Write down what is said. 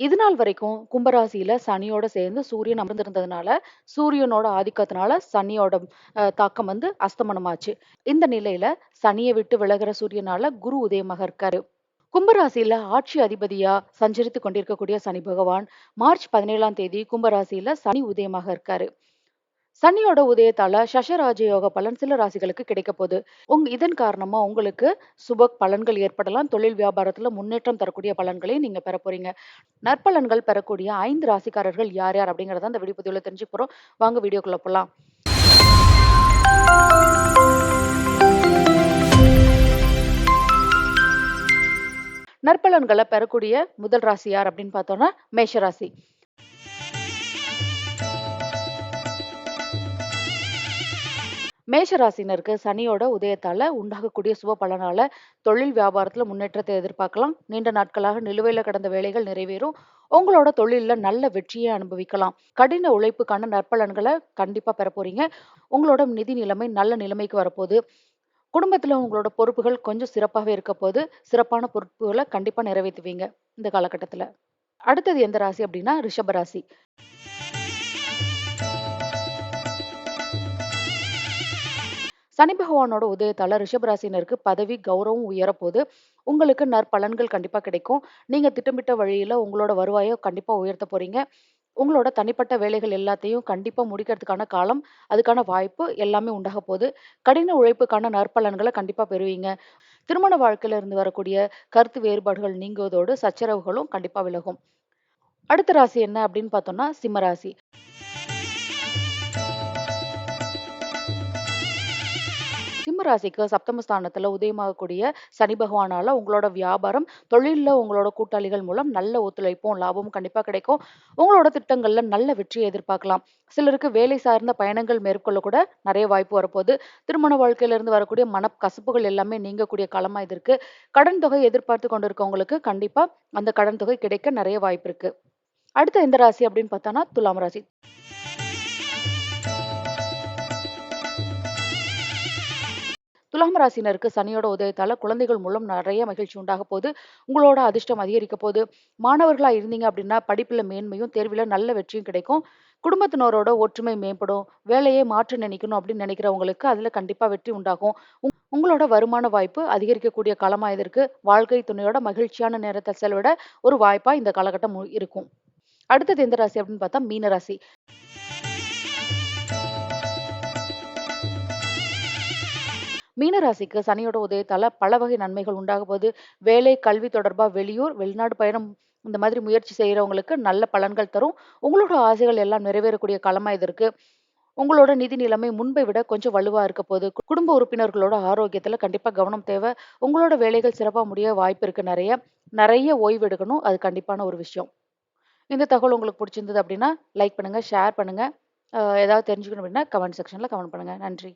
இது நாள் வரைக்கும் கும்பராசியில சனியோட சேர்ந்து சூரியன் அமர்ந்திருந்ததுனால, சூரியனோட ஆதிக்கத்தினால சனியோட தாக்கம் வந்து அஸ்தமனமாச்சு. இந்த நிலையில சனியை விட்டு விலகுற சூரியனால குரு உதயமாக இருக்காரு. கும்பராசியில ஆட்சி அதிபதியா சஞ்சரித்துக் கொண்டிருக்கக்கூடிய சனி பகவான், மார்ச் 17ஆம் தேதி கும்பராசியில சனி உதயமாக இருக்காரு. சனியோட உதயத்தால சஷராஜ யோக பலன் சில ராசிகளுக்கு கிடைக்கப் போகுது. உங் இதன் காரணமா உங்களுக்கு சுப பலன்கள் ஏற்படலாம். தொழில் வியாபாரத்துல முன்னேற்றம் தரக்கூடிய பலன்களையும் நீங்க பெற போறீங்க. நற்பலன்கள் பெறக்கூடிய ஐந்து ராசிக்காரர்கள் யார் யார் அப்படிங்கறத இந்த வீடியோ தெரிஞ்சு போறோம். வாங்க வீடியோக்குள்ள போலாம். நற்பலன்களை பெறக்கூடிய முதல் ராசி யார் அப்படின்னு பார்த்தோம்னா, மேஷ மேஷராசினருக்கு மேஷ சனியோட உதயத்தால உண்டாகக்கூடிய சுப பலனால தொழில் வியாபாரத்துல முன்னேற்றத்தை எதிர்பார்க்கலாம். நீண்ட நாட்களாக நிலுவையில கடந்த வேலைகள் நிறைவேறும். உங்களோட தொழில்ல நல்ல வெற்றியை அனுபவிக்கலாம். கடின உழைப்புக்கான நற்பலன்களை கண்டிப்பா பெற போறீங்க. உங்களோட நிதி நிலைமை நல்ல நிலைமைக்கு வரப்போகுது. குடும்பத்துல உங்களோட பொறுப்புகள் கொஞ்சம் சிறப்பாகவே இருக்க போது சிறப்பான பொறுப்புகளை கண்டிப்பா நிறைவேற்றுவீங்க இந்த காலகட்டத்துல. அடுத்தது எந்த ராசி அப்படின்னா, ரிஷப ராசி. சனி பகவானோட உதயத்தால ரிஷபராசினருக்கு பதவி, கௌரவம் உயரப்போது உங்களுக்கு நற்பலன்கள் கண்டிப்பா கிடைக்கும். நீங்க திட்டமிட்ட வழியில உங்களோட வருவாயை கண்டிப்பா உயர்த்தப் போறீங்க. உங்களோட தனிப்பட்ட வேலைகள் எல்லாத்தையும் கண்டிப்பா முடிக்கிறதுக்கான காலம், அதுக்கான வாய்ப்பு எல்லாமே உண்டாகப் போகுது. கடின உழைப்புக்கான நற்பலன்களை கண்டிப்பா பெறுவீங்க. திருமண வாழ்க்கையில இருந்து வரக்கூடிய கருத்து வேறுபாடுகள் நீங்குவதோடு சச்சரவுகளும் கண்டிப்பா விலகும். அடுத்த ராசி என்ன அப்படின்னு பார்த்தோம்னா, சிம்மராசி ராசிக்கு சப்தமஸ்தானத்தில் உதயமாகக்கூடிய சனி பகவானால் உங்களோட வியாபாரம், தொழிலில் உங்களோட கூட்டாளிகள் மூலம் நல்ல ஒத்துழைப்பும், லாபமும் கண்டிப்பாக கிடைக்கும். உங்களோட திட்டங்களில் நல்ல வெற்றியை எதிர்பார்க்கலாம். சிலருக்கு வேலை சார்ந்த பயணங்கள் மேற்கொள்ள கூட நிறைய வாய்ப்பு வரப்போகுது. திருமண வாழ்க்கையிலிருந்து வரக்கூடிய மன கசப்புகள் எல்லாமே நீங்கக்கூடிய காலமாக இது இருக்கு. கடன் தொகை எதிர்பார்த்து கொண்டிருக்கவங்களுக்கு கண்டிப்பாக அந்த கடன் தொகை கிடைக்க நிறைய வாய்ப்பு இருக்கு. அடுத்த எந்த ராசி அப்படின்னு பார்த்தோன்னா துலாம் ராசி. துலாம் ராசினருக்கு சனியோட உதயத்தால குழந்தைகள் மூலம் நிறைய மகிழ்ச்சி உண்டாக போகுது. உங்களோட அதிர்ஷ்டம் அதிகரிக்க போகுது. மாணவர்களா இருந்தீங்க அப்படின்னா, படிப்புல மேன்மையும், தேர்வில நல்ல வெற்றியும் கிடைக்கும். குடும்பத்தினரோட ஒற்றுமை மேம்படும். வேலையை மாற்ற நினைக்கணும் அப்படின்னு நினைக்கிறவங்களுக்கு அதுல கண்டிப்பா வெற்றி உண்டாகும். உங்களோட வருமான வாய்ப்பு அதிகரிக்கக்கூடிய காலமா இது இருக்கு. வாழ்க்கை துணையோட மகிழ்ச்சியான நேரத்தை செலவிட ஒரு வாய்ப்பா இந்த காலகட்டம் இருக்கும். அடுத்தது எந்த ராசி அப்படின்னு பார்த்தா, மீன ராசி. மீனராசிக்கு சனியோட உதயத்தால பல வகை நன்மைகள் உண்டாக போது வேலை, கல்வி தொடர்பா வெளியூர், வெளிநாடு பயணம் இந்த மாதிரி முயற்சி செய்கிறவங்களுக்கு நல்ல பலன்கள் தரும். உங்களோட ஆசைகள் எல்லாம் நிறைவேறக்கூடிய காலமா இது இருக்கு. உங்களோட நிதி நிலைமை முன்பை விட கொஞ்சம் வலுவா இருக்க போகுது. குடும்ப உறுப்பினர்களோட ஆரோக்கியத்துல கண்டிப்பா கவனம் தேவை. உங்களோட வேலைகள் சிறப்பா முடிய வாய்ப்பு இருக்கு நிறைய. நிறைய ஓய்வு எடுக்கணும். அது கண்டிப்பான ஒரு விஷயம். இந்த தகவல் உங்களுக்கு பிடிச்சிருந்தது அப்படின்னா, லைக் பண்ணுங்க, ஷேர் பண்ணுங்க. ஏதாவது தெரிஞ்சுக்கணும் அப்படின்னா கமெண்ட் செக்ஷன்ல கமெண்ட் பண்ணுங்க. நன்றி.